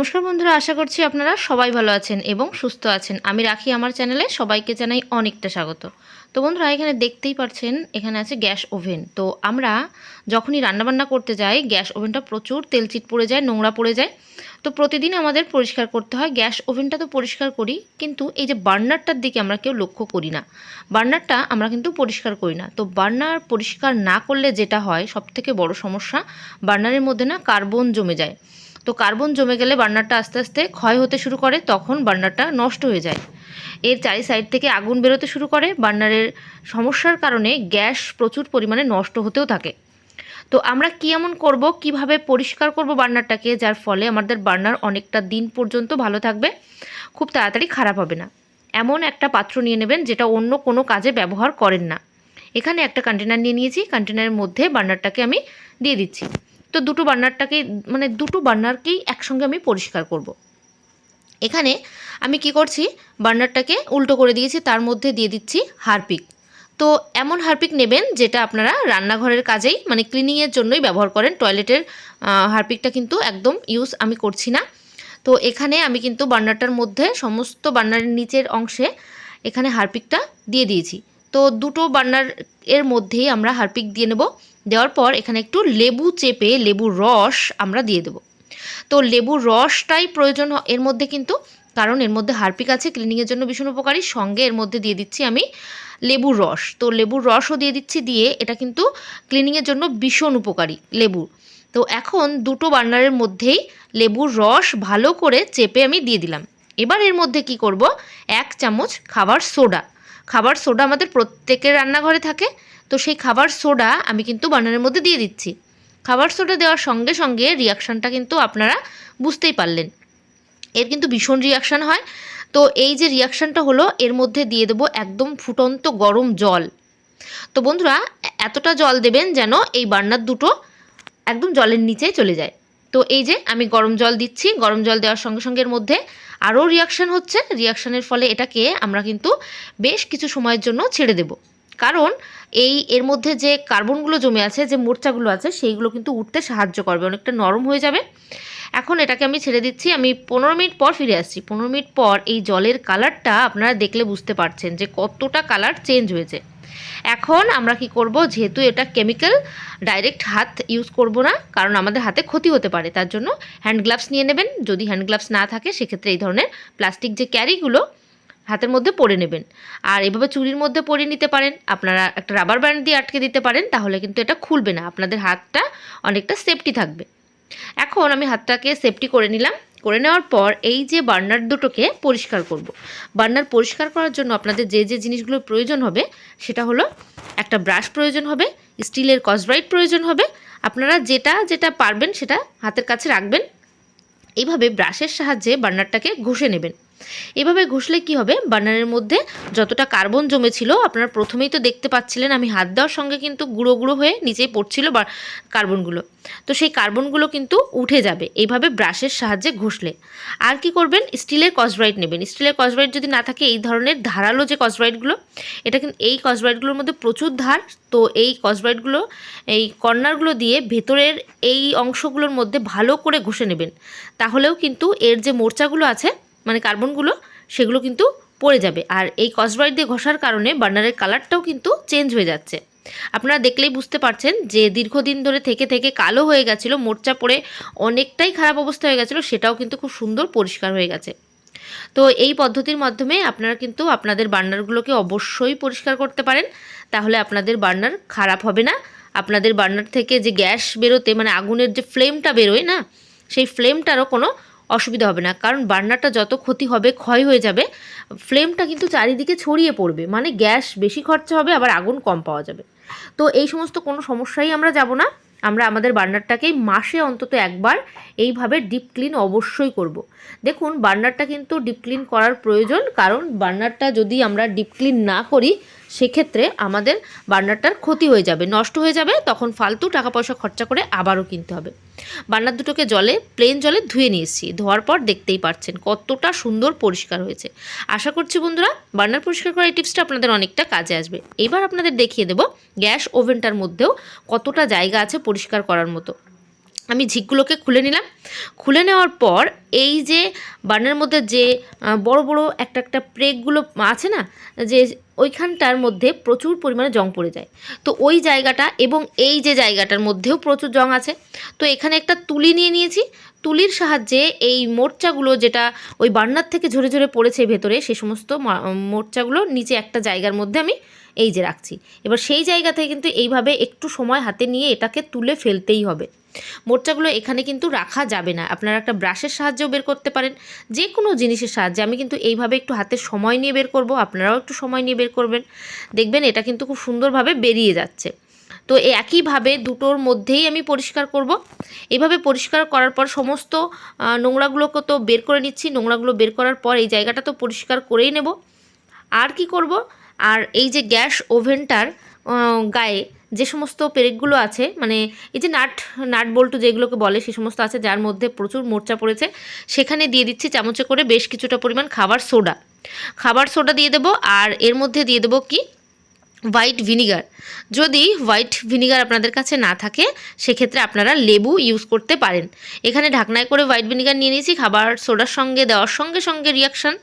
নমস্কার বন্ধুরা, আশা করছি আপনারা সবাই ভালো আছেন এবং সুস্থ আছেন। আমি রাখি আমার চ্যানেলে, সবাইকে জানাই অনেকটা স্বাগত। তো বন্ধুরা, এখানে দেখতেই পাচ্ছেন, এখানে আছে গ্যাস ওভেন। তো আমরা যখনই রান্নাবান্না করতে যাই, গ্যাস ওভেনটা প্রচুর তেলচিট পড়ে যায়, নোংরা পড়ে যায়। তো প্রতিদিন আমাদের পরিষ্কার করতে হয়। গ্যাস ওভেনটা তো পরিষ্কার করি, কিন্তু এই যে বার্নারটার দিকে আমরা কেউ লক্ষ্য করি না। বার্নারটা আমরা কিন্তু পরিষ্কার করি না। তো বার্নার পরিষ্কার না করলে যেটা হয়, সবথেকে বড় সমস্যা, বার্নারের মধ্যে না কার্বন জমে যায়। তো কার্বন জমে গেলে বার্নারটা আস্তে আস্তে ক্ষয় হতে শুরু করে, তখন বার্নারটা নষ্ট হয়ে যায়। এর চারি সাইড থেকে আগুন বেরোতে শুরু করে, বার্নারের সমস্যার কারণে গ্যাস প্রচুর পরিমাণে নষ্ট হতেও থাকে। তো আমরা কি এমন করব, কীভাবে পরিষ্কার করব বার্নারটাকে, যার ফলে আমাদের বার্নার অনেকটা দিন পর্যন্ত ভালো থাকবে, খুব তাড়াতাড়ি খারাপ হবে না। এমন একটা পাত্র নিয়ে নেবেন যেটা অন্য কোনো কাজে ব্যবহার করেন না। এখানে একটা কন্টেনার নিয়ে নিয়েছি কন্টেনারের মধ্যে বার্নারটাকে আমি দিয়ে দিচ্ছি। তো দুটো বার্নারটাকে মানে দুটো বার্নারকেই একসঙ্গে আমি পরিষ্কার করব। এখানে আমি কি করছি, বার্নারটাকে উল্টো করে দিয়েছি, তার মধ্যে দিয়ে দিচ্ছি হারপিক। তো এমন হারপিক নেবেন যেটা আপনারা রান্নাঘরের কাজেই মানে ক্লিনিংয়ের জন্যই ব্যবহার করেন। টয়লেটের হারপিকটা কিন্তু একদম ইউজ আমি করছি না। তো এখানে আমি কিন্তু বার্নারটার মধ্যে সমস্ত বার্নারের নিচের অংশে এখানে হারপিকটা দিয়ে দিয়েছি। তো দুটো বার্নার এর মধ্যেই আমরা হারপিক দিয়ে নেব। দেওয়ার পর এখানে একটু লেবু চেপে লেবুর রস আমরা দিয়ে দেব। তো লেবুর রসটাই প্রয়োজন এর মধ্যে কিন্তু, কারণ এর মধ্যে হারপিক আছে ক্লিনিংয়ের জন্য ভীষণ উপকারী। সঙ্গে এর মধ্যে দিয়ে দিচ্ছি আমি লেবুর রস। তো লেবুর রসও দিয়ে দিচ্ছি, দিয়ে এটা কিন্তু ক্লিনিংয়ের জন্য ভীষণ উপকারী লেবুর তো এখন দুটো বার্নারের মধ্যেই লেবুর রস ভালো করে চেপে আমি দিয়ে দিলাম। এবার এর মধ্যে কি করব? এক চামচ খাবার সোডা। খাবার সোডা আমাদের প্রত্যেকের রান্নাঘরে থাকে তো সেই খাবার সোডা আমি কিন্তু বার্নারের মধ্যে দিয়ে দিচ্ছি। খাবার সোডা দেওয়ার সঙ্গে সঙ্গে রিয়াকশানটা কিন্তু আপনারা বুঝতেই পারলেন। এর কিন্তু ভীষণ রিয়াকশান হয়। তো এই যে রিয়াকশানটা হলো, এর মধ্যে দিয়ে দেবো একদম ফুটন্ত গরম জল। তো বন্ধুরা, এতটা জল দেবেন যেন এই বার্নার দুটো একদম জলের নিচে চলে যায়। তো এই যে আমি গরম জল দিচ্ছি, গরম জল দেওয়ার সঙ্গে সঙ্গে এর মধ্যে আরও রিয়াকশান হচ্ছে। রিয়াকশানের ফলে এটাকে আমরা কিন্তু বেশ কিছু সময়ের জন্য ছেড়ে দেব। কারণ এই, এর মধ্যে যে কার্বনগুলো জমে আছে, যে মোর্চাগুলো আছে, সেইগুলো কিন্তু উঠতে সাহায্য করবে, অনেকটা নরম হয়ে যাবে। এখন এটাকে আমি ছেড়ে দিচ্ছি, আমি পনেরো মিনিট পর ফিরে আসছি। পনেরো মিনিট পর এই জলের কালারটা আপনারা দেখলে বুঝতে পারছেন যে কতটা কালার চেঞ্জ হয়েছে। এখন আমরা কি করব, যেহেতু এটা কেমিক্যাল, ডাইরেক্ট হাত ইউজ করব না, কারণ আমাদের হাতে ক্ষতি হতে পারে, তার জন্য হ্যান্ড গ্লাভস নিয়ে নেবেন। যদি হ্যান্ড গ্লাভস না থাকে, সেক্ষেত্রে এই ধরনের প্লাস্টিক যে ক্যারিগুলো হাতের মধ্যে পরে নেবেন। আর এভাবে চুরির মধ্যে পরে নিতে পারেন, আপনারা একটা রাবার ব্যান্ড দিয়ে আটকে দিতে পারেন, তাহলে কিন্তু এটা খুলবে না, আপনাদের হাতটা অনেকটা সেফটি থাকবে। এখন আমি হাতটাকে সেফটি করে নিলাম। করে নেওয়ার পর এই যে বার্নার দুটোকে পরিষ্কার করব। বার্নার পরিষ্কার করার জন্য আপনাদের যে যে জিনিসগুলো প্রয়োজন হবে, সেটা হলো একটা ব্রাশ প্রয়োজন হবে স্টিলের কসব্রাইট প্রয়োজন হবে। আপনারা যেটা যেটা পারবেন সেটা হাতের কাছে রাখবেন। এইভাবে ব্রাশের সাহায্যে বার্নারটাকে ঘষে নেবেন। এভাবে ঘষলে কি হবে? বার্নারের মধ্যে যতটা কার্বন জমেছিল, আপনারা প্রথমেই তো দেখতে পাচ্ছিলেন আমি হাত দেওয়ার সঙ্গে কিন্তু গুঁড়ো গুঁড়ো হয়ে নিচেই পড়ছিল কার্বনগুলো। তো সেই কার্বনগুলো কিন্তু উঠে যাবে। এইভাবে ব্রাশের সাহায্যে ঘষলে। আর কি করবেন? স্টিলের কসব্রাইট নেবেন। স্টিলের কসব্রাইট যদি না থাকে, এই ধরনের ধারালো যে কসব্রাইটগুলো এটা কিন্তু এই কসব্রাইটগুলোর মধ্যে প্রচুর ধার, তো এই কসব্রাইটগুলো এই কর্নারগুলো দিয়ে ভেতরের এই অংশগুলোর মধ্যে ভালো করে ঘষে নেবেন। তাহলেও কিন্তু এর যে মোর্চাগুলো আছে মানে কার্বনগুলো সেগুলো কিন্তু পড়ে যাবে। আর এই কসব্রাইট দিয়ে ঘষার কারণে বার্নারের কালারটাও কিন্তু চেঞ্জ হয়ে যাচ্ছে। আপনারা দেখলেই বুঝতে পারছেন যে দীর্ঘদিন ধরে থেকে থেকে কালো হয়ে গেছিল, মোর্চা পড়ে অনেকটাই খারাপ অবস্থা হয়ে গেছিল, সেটাও কিন্তু খুব সুন্দর পরিষ্কার হয়ে গেছে। তো এই পদ্ধতির মাধ্যমে আপনারা কিন্তু আপনাদের বার্নারগুলোকে অবশ্যই পরিষ্কার করতে পারেন। তাহলে আপনাদের বার্নার খারাপ হবে না। আপনাদের বার্নার থেকে যে গ্যাস বেরোতে মানে আগুনের যে ফ্লেমটা বেরোয় না, সেই ফ্লেমটারও কোনো অসুবিধা হবে না। কারণ বার্নারটা যত ক্ষতি হবে, ক্ষয় হয়ে যাবে, ফ্লেমটা কিন্তু চারিদিকে ছড়িয়ে পড়বে। মানে গ্যাস বেশি খরচা হবে, আবার আগুন কম পাওয়া যাবে। তো এই সমস্ত কোনো সমস্যাই আমরা যাব না। আমরা আমাদের বার্নারটাকেই মাসে অন্তত একবার এইভাবে ডিপ ক্লিন অবশ্যই করব। দেখুন, বার্নারটা কিন্তু ডিপ ক্লিন করার প্রয়োজন। কারণ বার্নারটা যদি আমরা ডিপ ক্লিন না করি সেক্ষেত্রে আমাদের বার্নারটার ক্ষতি হয়ে যাবে, নষ্ট হয়ে যাবে, তখন ফালতু টাকা পয়সা খরচা করে আবারও কিনতে হবে। বার্নার দুটোকে জলে প্লেন জলে ধুয়ে নিয়েছি ধোয়ার পর দেখতেই পাচ্ছেন কতটা সুন্দর পরিষ্কার হয়েছে। আশা করছি বন্ধুরা বার্নার পরিষ্কার করার এই টিপসটা আপনাদের অনেকটা কাজে আসবে। এবার আপনাদের দেখিয়ে দেব গ্যাস ওভেনটার মধ্যেও কতটা জায়গা আছে পরিষ্কার করার মতো। আমি ঝিকগুলোকে খুলে নিলাম। খুলে নেওয়ার পর এই যে বার্নের মধ্যে যে বড় বড় একটা একটা প্রেকগুলো আছে না, যে ওইখানটার মধ্যে প্রচুর পরিমাণে জং পড়ে যায়। তো ওই জায়গাটা এবং এই যে জায়গাটার মধ্যেও প্রচুর জং আছে। তো এখানে একটা তুলি নিয়ে নিয়েছি। তুলির সাহায্যে এই মোর্চাগুলো যেটা ওই বার্নার থেকে ঝরে ঝরে পড়েছে ভেতরে, সে সমস্ত মোর্চাগুলো নিচে একটা জায়গার মধ্যে আমি এই যে রাখছি। এবার সেই জায়গা থেকে কিন্তু এইভাবে একটু সময় হাতে নিয়ে এটাকে তুলে ফেলতেই হবে। মোর্চাগুলো এখানে কিন্তু রাখা যাবে না। আপনারা একটা ব্রাশের সাহায্যেও বের করতে পারেন। যে কোনো জিনিসের সাহায্যে আমি কিন্তু এইভাবে একটু হাতে সময় নিয়ে বের করব। আপনারাও একটু সময় নিয়ে বের করবেন। দেখবেন এটা কিন্তু খুব সুন্দরভাবে বেরিয়ে যাচ্ছে। তো একইভাবে দুটোর মধ্যেই আমি পরিষ্কার করব। এভাবে পরিষ্কার করার পর সমস্ত নোংরাগুলোকে তো বের করে নিচ্ছি। নোংরাগুলো বের করার পর এই জায়গাটা তো পরিষ্কার করেই নেব। আর কি করব? আর এই যে গ্যাস ওভেনটার গায়ে যে সমস্ত পেরেকগুলো আছে মানে এই যে নাট নাট বল্টু যেগুলোকে বলে, সে সমস্ত আছে যার মধ্যে প্রচুর মোর্চা পড়েছে, সেখানে দিয়ে দিচ্ছি চামচে করে বেশ কিছুটা পরিমাণ খাবার সোডা। খাবার সোডা দিয়ে দেবো, আর এর মধ্যে দিয়ে দেবো কি? White vinegar. যদি হোয়াইট ভিনিগার আপনাদের কাছে না থাকে, সেক্ষেত্রে আপনারা লেবু ইউজ করতে পারেন। এখানে ঢাকনায় করে হোয়াইট ভিনিগার নিয়ে নিয়েছি, খাবার সোডার সঙ্গে দেওয়ার সঙ্গে সঙ্গে রিয়াকশান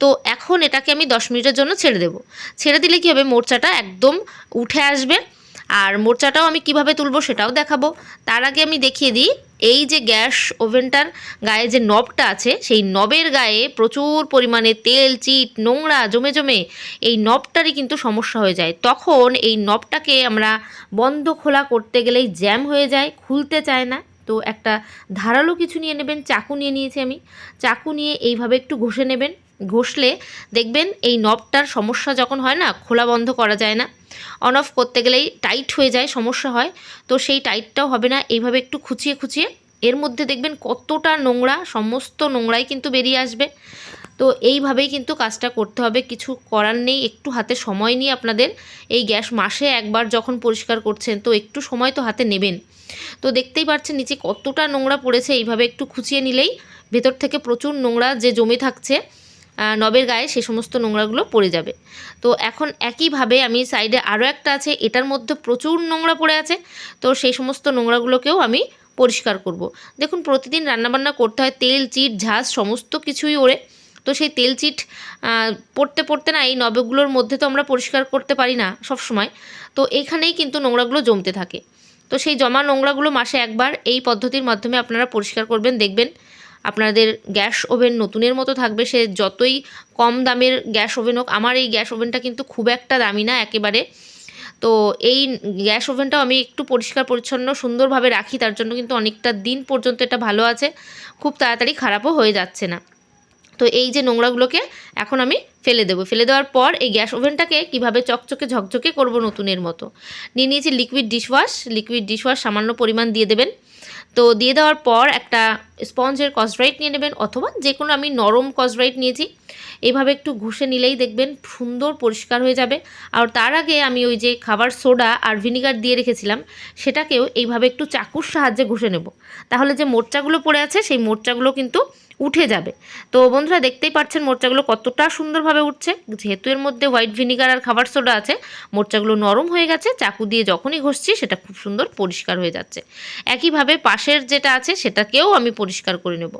তো এখন এটাকে আমি দশ মিনিটের জন্য ছেড়ে দেব। ছেড়ে দিলে কী হবে? মোর্চাটা একদম উঠে আসবে। আর মোর্চাটাও আমি কীভাবে তুলবো সেটাও দেখাবো। তার আগে আমি দেখিয়ে দিই, এই যে গ্যাস ওভেনটার গায়ে যে নবটা আছে, সেই নবের গায়ে প্রচুর পরিমাণে তেল, চিট, নোংরা, জমে জমে এই নবটারই কিন্তু সমস্যা হয়ে যায়। তখন এই নবটাকে আমরা বন্ধ খোলা করতে গেলেই জ্যাম হয়ে যায়, খুলতে চায় না। তো একটা ধারালো কিছু নিয়ে নেবেন, চাকু নিয়ে নিয়েছি আমি। চাকু নিয়ে এইভাবে একটু ঘষে নেবেন। ঘষলে দেখবেন এই নবটার সমস্যা যখন হয় না, খোলা বন্ধ করা যায় না। অন অফ করতে গেলেই টাইট হয়ে যায়, সমস্যা হয়। তো সেই টাইটটাও হবে না। এইভাবে একটু খুঁচিয়ে খুঁচিয়ে এর মধ্যে দেখবেন কতটা নোংরা, সমস্ত নোংরাই কিন্তু বেরিয়ে আসবে। তো এইভাবেই কিন্তু কাজটা করতে হবে। কিছু করার নেই। একটু হাতে সময় নিয়ে আপনাদের এই গ্যাস মাসে একবার যখন পরিষ্কার করছেন, তো একটু সময় তো হাতে নেবেন। তো দেখতেই পাচ্ছেন নিচে কতটা নোংরা পড়েছে। এইভাবে একটু খুঁচিয়ে নিলেই ভেতর থেকে প্রচুর নোংরা যে জমে থাকছে নবের গায়ে সে সমস্ত নোংরাগুলো পড়ে যাবে। তো এখন একইভাবে আমি সাইডে আরও একটা আছে, এটার মধ্যে প্রচুর নোংরা পড়ে আছে। তো সেই সমস্ত নোংরাগুলোকেও আমি পরিষ্কার করব। দেখুন, প্রতিদিন রান্নাবান্না করতে হয়, তেল, চিট, ঝাঁজ, সমস্ত কিছুই ওড়ে। তো সেই তেল, চিট পড়তে পড়তে না এই নবগুলোর মধ্যে তো আমরা পরিষ্কার করতে পারি না সব সময় তো এখানেই কিন্তু নোংরাগুলো জমতে থাকে। তো সেই জমা নোংরাগুলো মাসে একবার এই পদ্ধতির মাধ্যমে আপনারা পরিষ্কার করবেন, দেখবেন। আপনাদের গ্যাস ওভেন নতুনের মতো থাকবে। সে যতই কম দামের গ্যাস ওভেন হোক, আমার এই গ্যাস ওভেনটা কিন্তু খুব একটা দামি না একেবারে। তো এই গ্যাস ওভেনটাও আমি একটু পরিষ্কার, পরিচ্ছন্ন, সুন্দরভাবে রাখি, তার জন্য কিন্তু অনেকটা দিন পর্যন্ত এটা ভালো আছে। খুব তাড়াতাড়ি খারাপও হয়ে যাচ্ছে না। তো এই যে নোংরাগুলোকে এখন আমি ফেলে দেবো। ফেলে দেওয়ার পর এই গ্যাস ওভেনটাকে কীভাবে চকচকে, ঝকঝকে করব নতুনের মতো। নিয়ে নিয়েছি লিকুইড ডিশওয়াশ লিকুইড ডিশওয়াশ সামান্য পরিমাণ দিয়ে দেবেন। তো দিয়ে দেওয়ার পর একটা স্পঞ্জের কসরাইট নিয়ে নেবেন অথবা যে কোনো আমি নরম কসরাইট নিয়েছি। এভাবে একটু ঘুষে নিলেই দেখবেন সুন্দর পরিষ্কার হয়ে যাবে। আর তার আগে আমি ওই যে খাবার সোডা আর ভিনিগার দিয়ে রেখেছিলাম, সেটাকেও এইভাবে একটু চাকুর সাহায্যে ঘুষে নেব। তাহলে যে মোর্চাগুলো পড়ে আছে, সেই মোর্চাগুলো কিন্তু উঠে যাবে। তো বন্ধুরা দেখতেই পাচ্ছেন মোর্চাগুলো কতটা সুন্দরভাবে উঠছে। যেহেতু এর মধ্যে হোয়াইট ভিনিগার আর খাবার সোডা আছে, মোর্চাগুলো নরম হয়ে গেছে, চাকু দিয়ে যখনই ঘষছি সেটা খুব সুন্দর পরিষ্কার হয়ে যাচ্ছে। একইভাবে পাশের যেটা আছে সেটাকেও আমি পরিষ্কার করে নেব।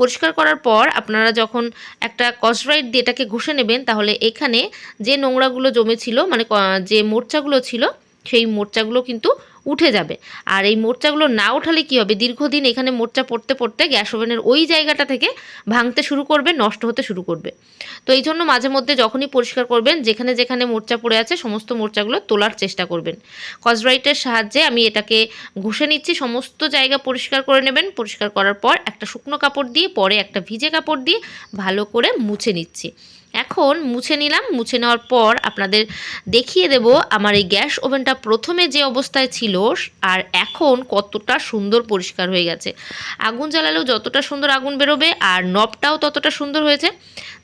পরিষ্কার করার পর আপনারা যখন একটা কসরাইট দিয়ে এটাকে ঘষে নেবেন, তাহলে এখানে যে নোংরাগুলো জমেছিল মানে যে মোর্চাগুলো ছিল, সেই মোর্চাগুলো কিন্তু উঠে যাবে। আর এই মোর্চাগুলো না উঠালে কী হবে? দীর্ঘদিন এখানে মোর্চা পড়তে পড়তে গ্যাস ওভেনের ওই জায়গাটা থেকে ভাঙতে শুরু করবে, নষ্ট হতে শুরু করবে। তো এই জন্য মাঝে মধ্যে যখনই পরিষ্কার করবেন, যেখানে যেখানে মোর্চা পড়ে আছে, সমস্ত মোর্চাগুলো তোলার চেষ্টা করবেন। কসব্রাইটের সাহায্যে আমি এটাকে ঘষে নিচ্ছি, সমস্ত জায়গা পরিষ্কার করে নেবেন। পরিষ্কার করার পর একটা শুকনো কাপড় দিয়ে, পরে একটা ভিজে কাপড় দিয়ে ভালো করে মুছে নিচ্ছি। এখন মুছে নিলাম, মুছে নেওয়ার পর আপনাদের দেখিয়ে দেব আমার এই গ্যাস ওভেনটা প্রথমে যে অবস্থায় ছিল আর এখন কতটা সুন্দর পরিষ্কার হয়ে গেছে। আগুন জ্বালালেও যতটা সুন্দর আগুন বেরোবে আর নবটাও ততটা সুন্দর হয়েছে।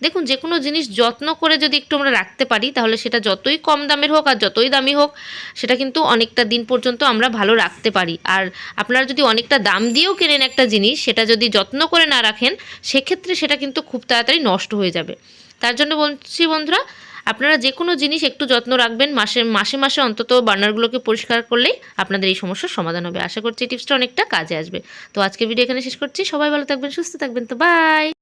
দেখুন যে কোনো জিনিস যত্ন করে যদি একটু আমরা রাখতে পারি, তাহলে সেটা যতই কম দামের হোক আর যতই দামি হোক, সেটা কিন্তু অনেকটা দিন পর্যন্ত আমরা ভালো রাখতে পারি। আর আপনারা যদি অনেকটা দাম দিয়েও কেনেন একটা জিনিস, সেটা যদি যত্ন করে না রাখেন, সেক্ষেত্রে সেটা কিন্তু খুব তাড়াতাড়ি নষ্ট হয়ে যাবে। তার জন্য বলছি বন্ধুরা, আপনারা যে কোনো জিনিস একটু যত্ন রাখবেন, মাসে মাসে মাসে অন্তত বার্নারগুলোকে পরিষ্কার করলেই আপনাদের এই সমস্যার সমাধান হবে। আশা করছি টিপসটা অনেকটা কাজে আসবে। তো আজকে ভিডিও এখানে শেষ করছি। সবাই ভালো থাকবেন, সুস্থ থাকবেন। তো বাই